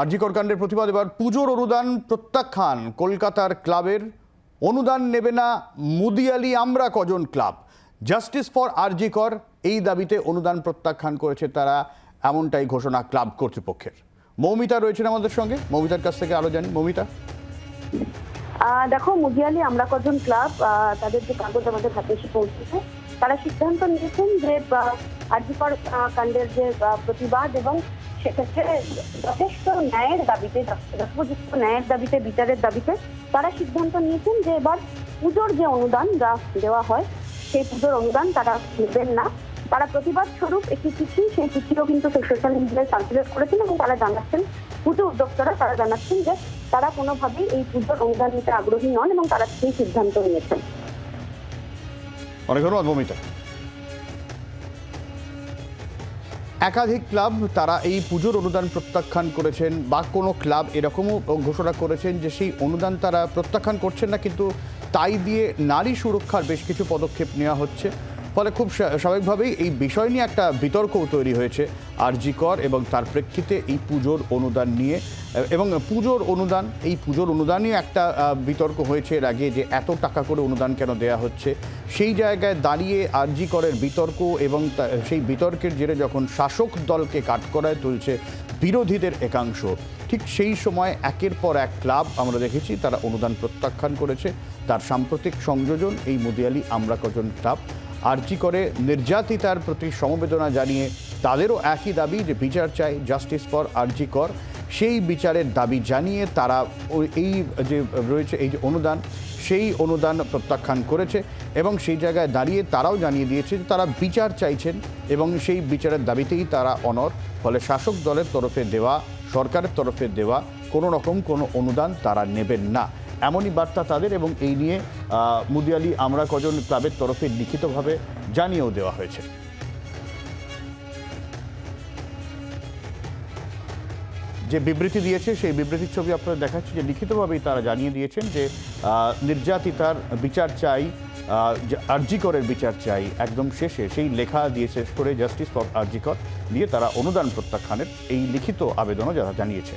আরজিকর কাণ্ডের প্রতিবাদ, এবার পুজোর অনুদান প্রত্যাখ্যান। কলকাতার ক্লাবের অনুদান নেবে না মুদিয়ালি আমরা কজন ক্লাব। জাস্টিস ফর আরজিকর এই দাবিতে অনুদান প্রত্যাখ্যান করেছে তারা, এমনটাই ঘোষণা ক্লাব কর্তৃপক্ষের। মৌমিতা রয়েছেন আমাদের সঙ্গে। মৌমিতার কাছ থেকে আরও জানি। মৌমিতা? দেখো মুজিয়ালি আমরা কজন ক্লাব তাদের যে কাগজ আমাদের হাতে এসে পৌঁছেছে, তারা সিদ্ধান্ত নিয়েছেন যে আর্যিকর কাণ্ডের যে প্রতিবাদ এবং সেক্ষেত্রে যথেষ্ট ন্যায়ের দাবিতে, যথোপযুক্ত ন্যায়ের দাবিতে, বিচারের দাবিতে তারা সিদ্ধান্ত নিয়েছেন যে এবার পুজোর যে অনুদান যা দেওয়া হয়, সেই পুজোর অনুদান তারা নেবেন না। তারা প্রতিবাদ স্বরূপ একটি চিঠি, সেই চিঠিও কিন্তু সোশ্যাল মিডিয়ায় সার্কুলেট করেছেন এবং তারা জানাচ্ছেন, পুজো উদ্যোক্তারা তারা জানাচ্ছেন যে তারা কোনোভাবেই এই পুজোর অনুদান নিতে আগ্রহী নন এবং তারা সেই সিদ্ধান্ত নিয়েছেন। অনেক ধন্যবাদ, মৌমিতা। একাধিক ক্লাব তারা এই পুজোর অনুদান প্রত্যাখ্যান করেছেন বা কোনো ক্লাব এরকমও ঘোষণা করেছেন যে সেই অনুদান তারা প্রত্যাখ্যান করছেন না, কিন্তু তাই দিয়ে নারী সুরক্ষার বেশ কিছু পদক্ষেপ নেওয়া হচ্ছে। ফলে খুব স্বাভাবিকভাবেই এই বিষয় নিয়ে একটা বিতর্কও তৈরি হয়েছে আরজি কর এবং তার প্রেক্ষিতে এই পুজোর অনুদান নিয়ে। এবং পুজোর অনুদান, এই পুজোর অনুদানই একটা বিতর্ক হয়েছে এর আগে যে এত টাকা করে অনুদান কেন দেয়া হচ্ছে। সেই জায়গায় দাঁড়িয়ে আরজি করের বিতর্ক এবং সেই বিতর্কের জেরে যখন শাসক দলকে কাঠকড়ায় তুলছে বিরোধীদের একাংশ, ঠিক সেই সময় একের পর এক ক্লাব আমরা দেখেছি তারা অনুদান প্রত্যাখ্যান করেছে। তার সাম্প্রতিক সংযোজন, এই মুদিয়ালি আমরা কজন ক্লাব আরজি করে নির্যাতিতার প্রতি সমবেদনা জানিয়ে তাদেরও একই দাবি যে বিচার চাই জাস্টিস ফর আরজি কর। সেই বিচারের দাবি জানিয়ে তারা এই যে রয়েছে, এই যে অনুদান, সেই অনুদান প্রত্যাখ্যান করেছে এবং সেই জায়গায় দাঁড়িয়ে তারাও জানিয়ে দিয়েছে যে তারা বিচার চাইছেন এবং সেই বিচারের দাবিতেই তারা অনর। ফলে শাসক দলের তরফে দেওয়া, সরকারের তরফে দেওয়া কোনো রকম কোনো অনুদান তারা নেবেন না। এমনই বার্তা তাদের এবং এই নিয়ে মুদিয়ালি আমরা কজন ক্লাবের তরফে লিখিতভাবে জানিয়েও দেওয়া হয়েছে। যে বিবৃতি দিয়েছে, সেই বিবৃতির ছবি আপনারা দেখাচ্ছি যে লিখিতভাবেই তারা জানিয়ে দিয়েছেন যে নির্যাতিতার বিচার চাই আরজিকরের বিচার চাই, একদম শেষে সেই লেখা দিয়ে শেষ করে জাস্টিস ফর আরজিকর দিয়ে তারা অনুদান প্রত্যাখ্যানের এই লিখিত আবেদনও যারা জানিয়েছে।